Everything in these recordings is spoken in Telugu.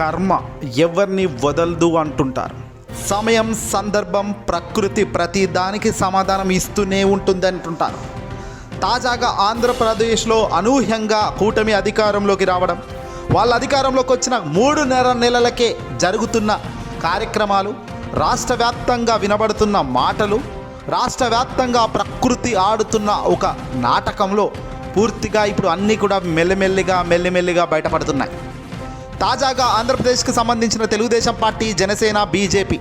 కర్మ ఎవరిని వదలదు అంటుంటారు. సమయం సందర్భం ప్రకృతి ప్రతి దానికి సమాధానం ఇస్తూనే ఉంటుంది అంటుంటారు. తాజాగా ఆంధ్రప్రదేశ్లో అనూహ్యంగా కూటమి అధికారంలోకి రావడం వాళ్ళ అధికారంలోకి వచ్చిన మూడు నెల నెలలకే జరుగుతున్న కార్యక్రమాలు రాష్ట్ర వ్యాప్తంగా వినబడుతున్న మాటలు రాష్ట్ర వ్యాప్తంగా ప్రకృతి ఆడుతున్న ఒక నాటకంలో పూర్తిగా ఇప్పుడు అన్నీ కూడా మెల్లమెల్లిగా మెల్లిమెల్లిగా బయటపడుతున్నాయి. తాజాగా ఆంధ్రప్రదేశ్కి సంబంధించిన తెలుగుదేశం పార్టీ జనసేన బీజేపీ.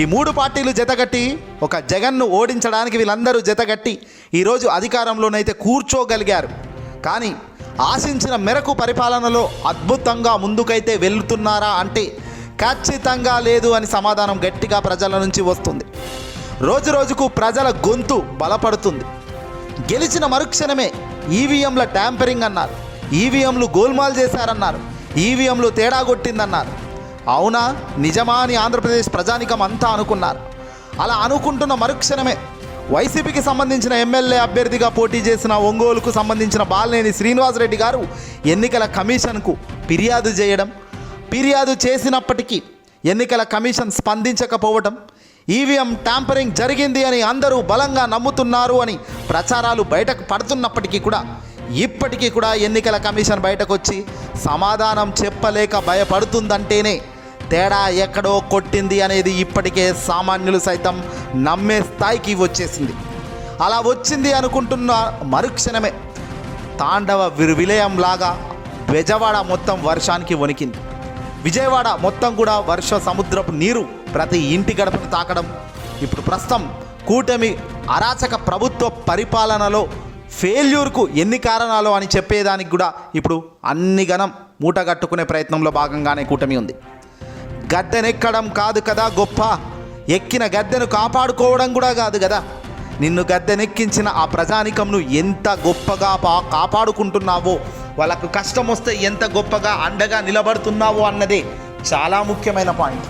ఈ మూడు పార్టీలు జతగట్టి ఒక జగన్ను ఓడించడానికి వీళ్ళందరూ జతగట్టి ఈరోజు అధికారంలోనైతే కూర్చోగలిగారు. కానీ ఆశించిన మేరకు పరిపాలనలో అద్భుతంగా ముందుకైతే వెళ్తున్నారా అంటే ఖచ్చితంగా లేదు అని సమాధానం గట్టిగా ప్రజల నుంచి వస్తుంది. రోజు రోజుకు ప్రజల గొంతు బలపడుతుంది. గెలిచిన మరుక్షణమే ఈవీఎంల ట్యాంపరింగ్ అన్నారు. ఈవీఎంలు గోల్మాల్ చేశారన్నారు. ఈవీఎంలు తేడా కొట్టిందన్నారు. అవునా? నిజమా అని ఆంధ్రప్రదేశ్ ప్రజానికం అంతా అనుకున్నారు. అలా అనుకుంటున్న మరుక్షణమే వైసీపీకి సంబంధించిన ఎమ్మెల్యే అభ్యర్థిగా పోటీ చేసిన ఒంగోలుకు సంబంధించిన బాలినేని శ్రీనివాసరెడ్డి గారు ఎన్నికల కమిషన్కు ఫిర్యాదు చేయడం ఫిర్యాదు చేసినప్పటికీ ఎన్నికల కమిషన్ స్పందించకపోవడం ఈవీఎం ట్యాంపరింగ్ జరిగింది అని అందరూ బలంగా నమ్ముతున్నారు అని ప్రచారాలు బయటకు పడుతున్నప్పటికీ కూడా ఇప్పటికీ కూడా ఎన్నికల కమిషన్ బయటకు వచ్చి సమాధానం చెప్పలేక భయపడుతుందంటేనే తేడా ఎక్కడో కొట్టింది అనేది ఇప్పటికే సామాన్యులు సైతం నమ్మే స్థాయికి వచ్చేసింది. అలా వచ్చింది అనుకుంటున్న మరుక్షణమే తాండవ విలయంలాగా బెజవాడ మొత్తం వర్షానికి వణికింది. విజయవాడ మొత్తం కూడా వర్ష సముద్రపు నీరు ప్రతి ఇంటి గడపను తాకడం. ఇప్పుడు ప్రస్తుతం కూటమి అరాచక ప్రభుత్వ పరిపాలనలో ఫెయిల్యూర్కు ఎన్ని కారణాలు అని చెప్పేదానికి కూడా ఇప్పుడు అన్ని గణం మూటగట్టుకునే ప్రయత్నంలో భాగంగానే కూటమి ఉంది. గద్దెనెక్కడం కాదు కదా గొప్ప. ఎక్కిన గద్దెను కాపాడుకోవడం కూడా కాదు కదా. నిన్ను గద్దెనెక్కించిన ఆ ప్రజానికంను ఎంత గొప్పగా పా కాపాడుకుంటున్నావో వాళ్ళకు కష్టం వస్తే ఎంత గొప్పగా అండగా నిలబడుతున్నావో అన్నదే చాలా ముఖ్యమైన పాయింట్.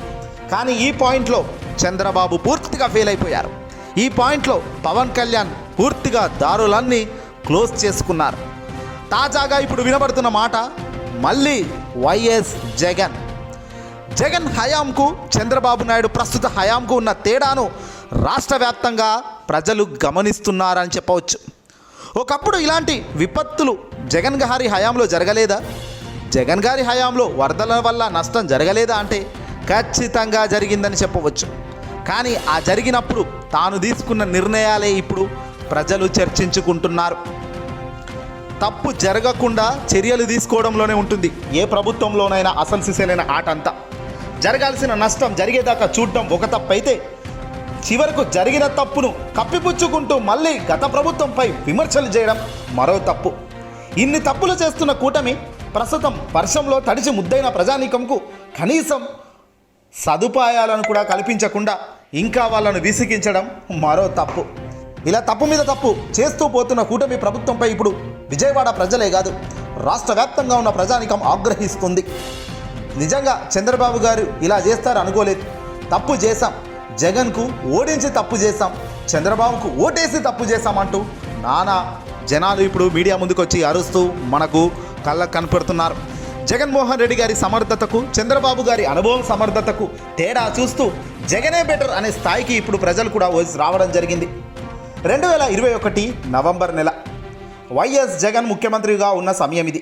కానీ ఈ పాయింట్లో చంద్రబాబు పూర్తిగా ఫెయిల్ అయిపోయారు. ఈ పాయింట్లో పవన్ కళ్యాణ్ పూర్తిగా దారులన్నీ క్లోజ్ చేసుకున్నారు. తాజాగా ఇప్పుడు వినబడుతున్న మాట మళ్ళీ వైఎస్ జగన్. జగన్ హయాంకు చంద్రబాబు నాయుడు ప్రస్తుత హయాంకు ఉన్న తేడాను రాష్ట్ర వ్యాప్తంగా ప్రజలు గమనిస్తున్నారని చెప్పవచ్చు. ఒకప్పుడు ఇలాంటి విపత్తులు జగన్ గారి హయాంలో జరగలేదా? జగన్ గారి హయాంలో వరదల వల్ల నష్టం జరగలేదా అంటే ఖచ్చితంగా జరిగిందని చెప్పవచ్చు. కానీ ఆ జరిగినప్పుడు తాను తీసుకున్న నిర్ణయాలే ఇప్పుడు ప్రజలు చర్చించుకుంటున్నారు. తప్పు జరగకుండా చర్యలు తీసుకోవడంలోనే ఉంటుంది. ఏ ప్రభుత్వంలోనైనా అసలు ఆట అంతా జరగాల్సిన నష్టం జరిగేదాకా చూడటం ఒక తప్పు అయితే చివరకు జరిగిన తప్పును కప్పిపుచ్చుకుంటూ మళ్ళీ గత ప్రభుత్వంపై విమర్శలు చేయడం మరో తప్పు. ఇన్ని తప్పులు చేస్తున్న కూటమి ప్రస్తుతం వర్షంలో తడిచి ముద్దైన ప్రజానీకంకు కనీసం సదుపాయాలను కూడా కల్పించకుండా ఇంకా వాళ్ళను విసిగించడం మరో తప్పు. ఇలా తప్పు మీద తప్పు చేస్తూ పోతున్న కూటమి ప్రభుత్వంపై ఇప్పుడు విజయవాడ ప్రజలే కాదు రాష్ట్ర వ్యాప్తంగా ఉన్న ప్రజానికం ఆగ్రహిస్తుంది. నిజంగా చంద్రబాబు గారు ఇలా చేస్తారు అనుకోలేదు. తప్పు చేశాం. జగన్కు ఓడించి తప్పు చేశాం. చంద్రబాబుకు ఓటేసి తప్పు చేశామంటూ నానా జనాలు ఇప్పుడు మీడియా ముందుకు వచ్చి అరుస్తూ మనకు కళ్ళకు కనపడుతున్నారు. జగన్మోహన్ రెడ్డి గారి సమర్థతకు చంద్రబాబు గారి అనుభవం సమర్థతకు తేడా చూస్తూ జగనే బెటర్ అనే స్థాయికి ఇప్పుడు ప్రజలు కూడా వచ్చి రావడం జరిగింది. రెండు వేల ఇరవై ఒకటి నవంబర్ నెల. వైఎస్ జగన్ ముఖ్యమంత్రిగా ఉన్న సమయం ఇది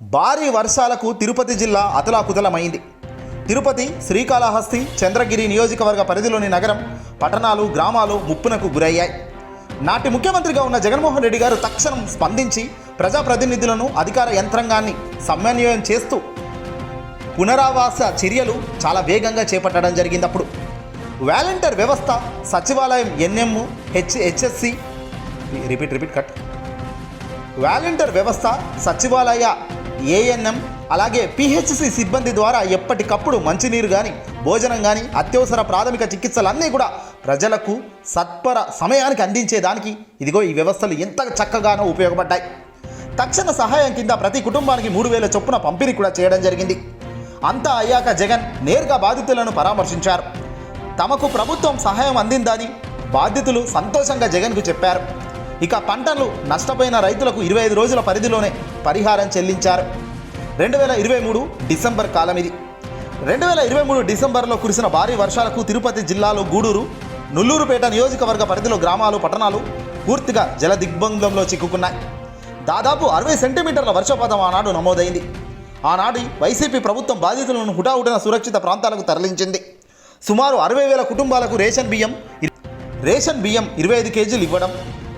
భారీ వర్షాలకు తిరుపతి జిల్లా అతలాకుతలమైంది. తిరుపతి శ్రీకాళహస్తి చంద్రగిరి నియోజకవర్గ పరిధిలోని నగరం పట్టణాలు గ్రామాలు ముప్పునకు గురయ్యాయి. నాటి ముఖ్యమంత్రిగా ఉన్న జగన్మోహన్ రెడ్డి గారు తక్షణం స్పందించి ప్రజాప్రతినిధులను అధికార యంత్రాంగాన్ని సమన్వయం చేస్తూ పునరావాస చర్యలు చాలా వేగంగా చేపట్టడం జరిగింది అప్పుడు. వాలంటీర్ వ్యవస్థ సచివాలయం NM H HSC repeat repeat cut volunteer వ్యవస్థ సచివాలయ ఏఎన్ఎం అలాగే పిహెచ్సి సిబ్బంది ద్వారా ఎప్పటికప్పుడు మంచినీరు కానీ భోజనం కానీ అత్యవసర ప్రాథమిక చికిత్సలు అన్నీ కూడా ప్రజలకు సత్వర సమయానికి అందించేదానికి ఇదిగో ఈ వ్యవస్థలు ఎంత చక్కగానో ఉపయోగపడ్డాయి. తక్షణ సహాయం కింద ప్రతి కుటుంబానికి మూడు వేల చొప్పున పంపిణీ కూడా చేయడం జరిగింది. అంతా అయ్యాక జగన్ నేరుగా బాధితులను పరామర్శించారు. తమకు ప్రభుత్వం సహాయం అందిందని బాధితులు సంతోషంగా జగన్కు చెప్పారు. ఇక పంటలు నష్టపోయిన రైతులకు ఇరవై ఐదు రోజుల పరిధిలోనే పరిహారం చెల్లించారు. రెండు వేల ఇరవై మూడు డిసెంబర్ కాలం ఇది. రెండు వేల ఇరవై మూడు డిసెంబర్లో కురిసిన భారీ వర్షాలకు తిరుపతి జిల్లాలో గూడూరు నుల్లూరుపేట నియోజకవర్గ పరిధిలో గ్రామాలు పట్టణాలు పూర్తిగా జల దిగ్బంధంలో చిక్కుకున్నాయి. దాదాపు అరవై సెంటీమీటర్ల వర్షపాతం ఆనాడు నమోదైంది. ఆనాడు వైసీపీ ప్రభుత్వం బాధితులను హుటాహుటిన సురక్షిత ప్రాంతాలకు తరలించింది. సుమారు అరవై వేల కుటుంబాలకు రేషన్ బియ్యం రేషన్ బియ్యం ఇరవై ఐదు కేజీలు ఇవ్వడం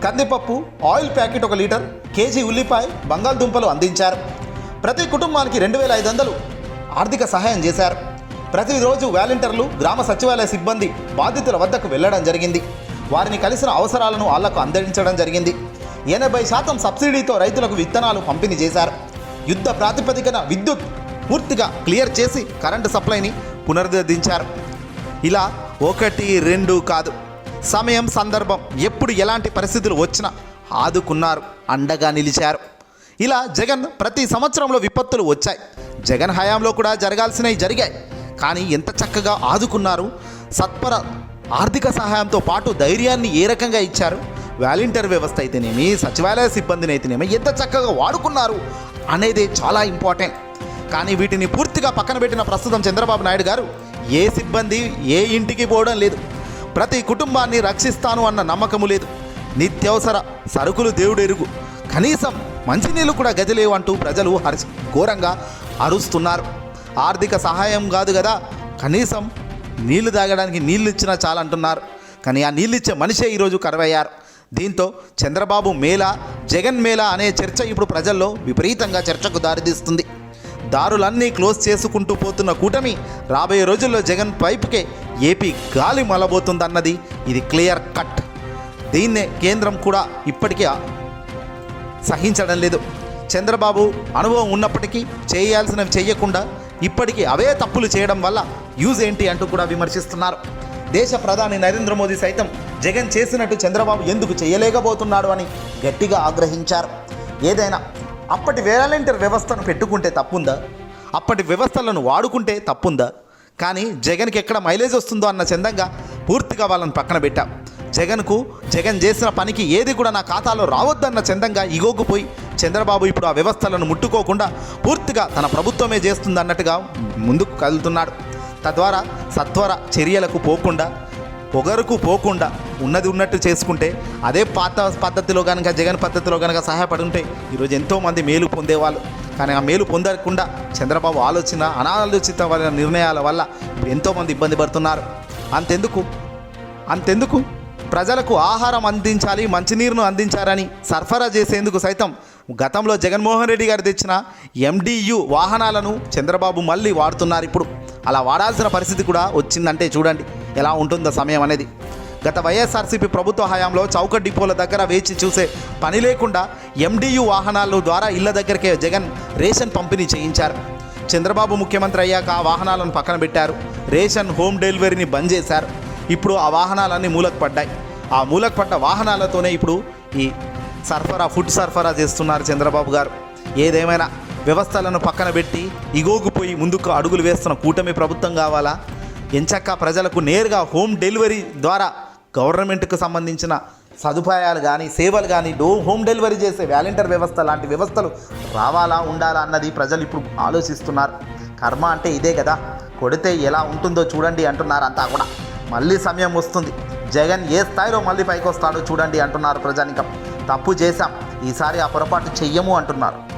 కందిపప్పు ఆయిల్ ప్యాకెట్ ఒక లీటర్ కేజీ ఉల్లిపాయ బంగాళదుంపలు అందించారు. ప్రతి కుటుంబానికి రెండు వేల ఐదు వందలు ఆర్థిక సహాయం చేశారు. ప్రతిరోజు వాలంటీర్లు గ్రామ సచివాలయ సిబ్బంది బాధితుల వద్దకు వెళ్ళడం జరిగింది. వారిని కలిసిన అవసరాలను వాళ్ళకు అందించడం జరిగింది. ఎనభై శాతం సబ్సిడీతో రైతులకు విత్తనాలు పంపిణీ చేశారు. యుద్ధ ప్రాతిపదికన విద్యుత్ పూర్తిగా క్లియర్ చేసి కరెంటు సప్లైని పునరుద్ధరించారు. ఇలా ఒకటి రెండు కాదు. సమయం సందర్భం ఎప్పుడు ఎలాంటి పరిస్థితులు వచ్చినా ఆదుకున్నారు అండగా నిలిచారు. ఇలా జగన్ ప్రతి సంవత్సరంలో విపత్తులు వచ్చాయి. జగన్ హయాంలో కూడా జరగాల్సినవి జరిగాయి. కానీ ఎంత చక్కగా ఆదుకున్నారు సత్వర ఆర్థిక సహాయంతో పాటు ధైర్యాన్ని ఏ రకంగా ఇచ్చారు వాలంటీర్ వ్యవస్థ అయితేనేమి సచివాలయ సిబ్బందిని అయితేనేమి ఎంత చక్కగా వాడుకున్నారు అనేది చాలా ఇంపార్టెంట్. కానీ వీటిని పూర్తిగా పక్కన పెట్టిన ప్రస్తుతం చంద్రబాబు నాయుడు గారు ఏ సిబ్బంది ఏ ఇంటికి పోవడం లేదు. ప్రతి కుటుంబాన్ని రక్షిస్తాను అన్న నమ్మకము లేదు. నిత్యవసర సరుకులు దేవుడు ఎరుగు. కనీసం మంచినీళ్ళు కూడా గదిలేవు అంటూ ప్రజలు హర్ష ఘోరంగా అరుస్తున్నారు. ఆర్థిక సహాయం కాదు కదా కనీసం నీళ్ళు తాగడానికి నీళ్ళు ఇచ్చినా చాలంటున్నారు. కానీ ఆ నీళ్ళు ఇచ్చే మనిషే ఈరోజు కరువయ్యారు. దీంతో చంద్రబాబు మేళ జగన్ మేళ అనే చర్చ ఇప్పుడు ప్రజల్లో విపరీతంగా చర్చకు దారితీస్తుంది. దారులన్నీ క్లోజ్ చేసుకుంటూ పోతున్న కూటమి రాబోయే రోజుల్లో జగన్ పైపుకే ఏపీ గాలి మలబోతుందన్నది. ఇది క్లియర్ కట్. దీన్నే కేంద్రం కూడా ఇప్పటికీ సహించడం లేదు. చంద్రబాబు అనుభవం ఉన్నప్పటికీ చేయాల్సినవి చేయకుండా ఇప్పటికీ అవే తప్పులు చేయడం వల్ల యూజ్ ఏంటి అంటూ కూడా విమర్శిస్తున్నారు. దేశ ప్రధాని నరేంద్ర మోదీ సైతం జగన్ చేసినట్టు చంద్రబాబు ఎందుకు చేయలేకపోతున్నాడు అని గట్టిగా ఆగ్రహించారు. ఏదైనా అప్పటి వేలంటీర్ వ్యవస్థను పెట్టుకుంటే తప్పుందా? అప్పటి వ్యవస్థలను వాడుకుంటే తప్పుందా? కానీ జగన్కి ఎక్కడ మైలేజ్ వస్తుందో అన్న చందంగా పూర్తిగా వాళ్ళని పక్కన పెట్టాం. జగన్కు జగన్ చేసిన పనికి ఏది కూడా నా ఖాతాలో రావద్దన్న చందంగా ఇగోకుపోయి చంద్రబాబు ఇప్పుడు ఆ వ్యవస్థలను ముట్టుకోకుండా పూర్తిగా తన ప్రభుత్వమే చేస్తుందన్నట్టుగా ముందుకు కదులుతున్నాడు. తద్వారా సత్వర చర్యలకు పోకుండా పొగరుకు పోకుండా ఉన్నది ఉన్నట్టు చేసుకుంటే అదే పాత పద్ధతిలో కనుక జగన్ పద్ధతిలో కనుక సహాయపడి ఉంటే ఈరోజు ఎంతోమంది మేలు పొందేవాళ్ళు. కానీ ఆ మేలు పొందకుండా చంద్రబాబు ఆలోచన అనాలోచిత నిర్ణయాల వల్ల ఎంతోమంది ఇబ్బంది పడుతున్నారు. అంతెందుకు? అంతెందుకు? ప్రజలకు ఆహారం అందించాలి మంచినీరును అందించారని సరఫరా చేసేందుకు సైతం గతంలో జగన్మోహన్ రెడ్డి గారు తెచ్చిన ఎండియు వాహనాలను చంద్రబాబు మళ్ళీ వాడుతున్నారు ఇప్పుడు. అలా వాడాల్సిన పరిస్థితి కూడా వచ్చిందంటే చూడండి. ఎలా ఉంటుందో సమయం అనేది. గత వైఎస్ఆర్సీపీ ప్రభుత్వ హయాంలో చౌక డిపోల దగ్గర వేచి చూసే పని లేకుండా ఎండియు వాహనాల ద్వారా ఇళ్ళ దగ్గరికే జగన్ రేషన్ పంపిణీ చేయించారు. చంద్రబాబు ముఖ్యమంత్రి అయ్యాక ఆ వాహనాలను పక్కన పెట్టారు. రేషన్ హోమ్ డెలివరీని బంద్ చేశారు. ఇప్పుడు ఆ వాహనాలన్నీ మూలకు పడ్డాయి. ఆ మూలకు పడ్డ వాహనాలతోనే ఇప్పుడు ఈ సరఫరా ఫుడ్ సరఫరా చేస్తున్నారు చంద్రబాబు గారు. ఏదేమైనా వ్యవస్థలను పక్కన పెట్టి ఇగోకుపోయి ముందుకు అడుగులు వేస్తున్న కూటమి ప్రభుత్వం కావాలా? ఎంచక్క ప్రజలకు నేరుగా హోమ్ డెలివరీ ద్వారా గవర్నమెంట్కు సంబంధించిన సదుపాయాలు కానీ సేవలు కానీ డో హోమ్ డెలివరీ చేసే వ్యాలంటీర్ వ్యవస్థ లాంటి వ్యవస్థలు రావాలా ఉండాలా అన్నది ప్రజలు ఇప్పుడు ఆలోచిస్తున్నారు. కర్మ అంటే ఇదే కదా. కొడితే ఎలా ఉంటుందో చూడండి అంటున్నారు అంతా కూడా. మళ్ళీ సమయం వస్తుంది. జగన్ ఏ స్థాయిలో మళ్ళీ పైకి వస్తాడో చూడండి అంటున్నారు ప్రజానికం. తప్పు చేశాం. ఈసారి ఆ పొరపాటు చెయ్యము అంటున్నారు.